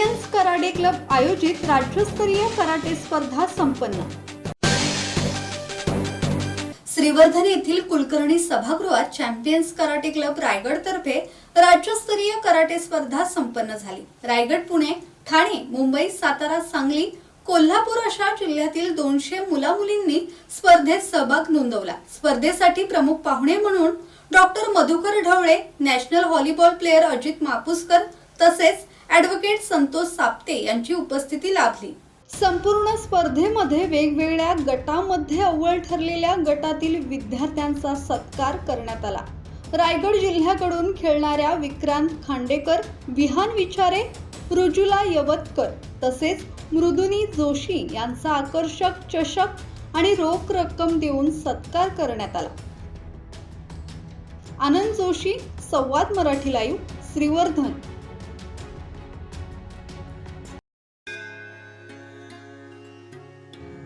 Champions Karade club आयोजित राज्यस्तरीय karate स्पर्धा संपन्न. श्रीवर्धन येथील कुलकर्णी सभागृहात चॅम्पियन्स कराटे क्लब रायगड तर्फे राज्यस्तरीय कराटे स्पर्धा संपन्न झाली. रायगड पुणे ठाणे मुंबई सातारा सांगली कोल्हापूर अशा जिल्ह्यातील दोनशे मुला मुलींनी स्पर्धेत सहभाग नोंदवला. स्पर्धेसाठी प्रमुख पाहुणे म्हणून doctor Madhukar Dhavale national volleyball player Ajit Mapuskar तसेच ॲडव्होकेट संतोष साप्ते यांची उपस्थिती लाभली. संपूर्ण स्पर्धेमध्ये वेगवेगळ्या गटामध्ये अव्वल ठरलेल्या गटातील विद्यार्थ्यांचा सत्कार करण्यात आला. रायगड जिल्ह्याकडून खेळणाऱ्या विक्रांत खांडेकर विहान विचारे रुजुला यवतकर तसेच मृदुनी जोशी यांचा आकर्षक चषक आणि रोख रक्कम देऊन सत्कार करण्यात आला. आनंद जोशी संवाद मराठी लाईव्ह श्रीवर्धन.